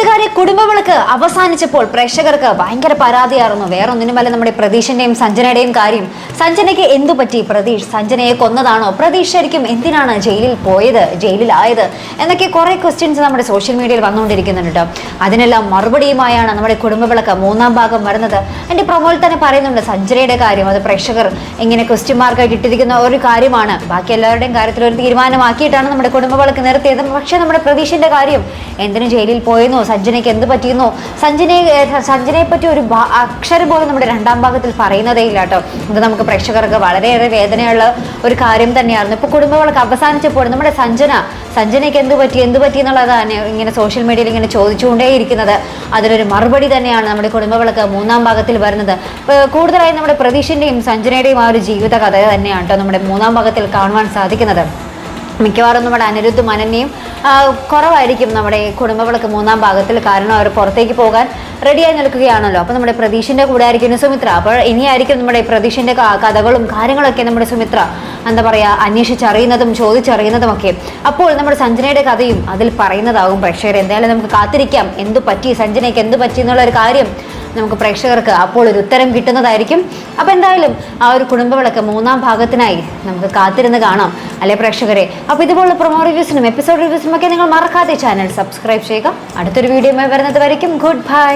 കൂട്ടുകാരെ കുടുംബവിളക്ക് അവസാനിച്ചപ്പോൾ പ്രേക്ഷകർക്ക് ഭയങ്കര പരാതിയായിരുന്നു. വേറെ ഒന്നിനുമല്ല നമ്മുടെ പ്രതീഷിന്റെയും സഞ്ജനയുടെയും കാര്യം. സഞ്ജനയ്ക്ക് എന്തു പറ്റി? പ്രതീഷ് സഞ്ജനയെ കൊന്നതാണോ? പ്രതീഷ് ശരിക്കും എന്തിനാണ് ജയിലിൽ പോയത്? ജയിലിലായത്? എന്നൊക്കെ കുറെ ക്വസ്റ്റ്യൻസ് നമ്മുടെ സോഷ്യൽ മീഡിയയിൽ വന്നുകൊണ്ടിരിക്കുന്നുണ്ട് അതിനെല്ലാം മറുപടിയുമായാണ് നമ്മുടെ കുടുംബവിളക്ക് മൂന്നാം ഭാഗം വരുന്നത്. എന്റെ പ്രമോൽ തന്നെ പറയുന്നുണ്ട് സഞ്ജനയുടെ കാര്യം. അത് പ്രേക്ഷകർ ഇങ്ങനെ ക്വസ്റ്റ്യൻ മാർക്കായിട്ട് ഇട്ടിരിക്കുന്ന ഒരു കാര്യമാണ്. ബാക്കി എല്ലാവരുടെയും കാര്യത്തിൽ ഒരു തീരുമാനമാക്കിയിട്ടാണ് നമ്മുടെ കുടുംബവിളക്ക് നിർത്തിയത്. പക്ഷേ നമ്മുടെ പ്രതീഷിന്റെ കാര്യം എന്തിനു ജയിലിൽ പോയെന്നോ സഞ്ജനയ്ക്ക് എന്ത് പറ്റിയെന്നോ? സഞ്ജനയെ സഞ്ജനയെ പറ്റി ഒരു അക്ഷരം പോലും നമ്മുടെ രണ്ടാം ഭാഗത്തിൽ പറയുന്നതേ ഇല്ല കേട്ടോ. ഇത് നമുക്ക് പ്രേക്ഷകർക്ക് വളരെയേറെ വേദനയുള്ള ഒരു കാര്യം തന്നെയായിരുന്നു. ഇപ്പോൾ കുടുംബങ്ങളൊക്കെ അവസാനിച്ചപ്പോൾ നമ്മുടെ സഞ്ജന സഞ്ജനയ്ക്ക് എന്ത് പറ്റി എന്ത് പറ്റി എന്നുള്ളതാണ് ഇങ്ങനെ സോഷ്യൽ മീഡിയയിൽ ഇങ്ങനെ ചോദിച്ചുകൊണ്ടേയിരിക്കുന്നത്. അതിനൊരു മറുപടി തന്നെയാണ് നമ്മുടെ കുടുംബവിളക്ക് മൂന്നാം ഭാഗത്തിൽ വരുന്നത്. കൂടുതലായി നമ്മുടെ പ്രതീഷിന്റെയും സഞ്ജനയുടെയും ആ ഒരു ജീവിത കഥ തന്നെയാണ് കേട്ടോ നമ്മുടെ മൂന്നാം ഭാഗത്തിൽ കാണുവാൻ സാധിക്കുന്നത്. മിക്കവാറും നമ്മുടെ അനിരുദ്ധും അനന്യയും കുറവായിരിക്കും നമ്മുടെ കുടുംബവിളക്ക് മൂന്നാം ഭാഗത്തിൽ. കാരണം അവർ പുറത്തേക്ക് പോകാൻ റെഡിയായി നിൽക്കുകയാണല്ലോ. അപ്പോൾ നമ്മുടെ പ്രതീഷിന്റെ കൂടെ ആയിരിക്കും സുമിത്ര. അപ്പോൾ ഇനിയായിരിക്കും നമ്മുടെ പ്രതീഷിന്റെ കഥകളും കാര്യങ്ങളൊക്കെ നമ്മുടെ സുമിത്ര എന്താ പറയുക അന്വേഷിച്ചറിയുന്നതും ചോദിച്ചറിയുന്നതും ഒക്കെ അപ്പോൾ നമ്മുടെ സഞ്ജനയുടെ കഥയും അതിൽ പറയുന്നതാകും. പ്രേക്ഷകർ എന്തായാലും നമുക്ക് കാത്തിരിക്കാം. എന്തു പറ്റി? സഞ്ജനയ്ക്ക് എന്ത് പറ്റി എന്നുള്ള ഒരു കാര്യം നമുക്ക് പ്രേക്ഷകർക്ക് അപ്പോൾ ഒരു ഉത്തരം കിട്ടുന്നതായിരിക്കും. അപ്പോൾ എന്തായാലും ആ ഒരു കുടുംബവിളക്ക് മൂന്നാം ഭാഗത്തിനായി നമുക്ക് കാത്തിരുന്ന് കാണാം അല്ലെ പ്രേക്ഷകരെ? അപ്പോൾ ഇതുപോലുള്ള പ്രൊമോ റിവ്യൂസിനും എപ്പിസോഡ് റിവ്യൂസിനും ഒക്കെ നിങ്ങൾ മറക്കാതെ ചാനൽ സബ്സ്ക്രൈബ് ചെയ്യുക. അടുത്തൊരു വീഡിയോ വരുന്നത് വരയ്ക്കും. Good bye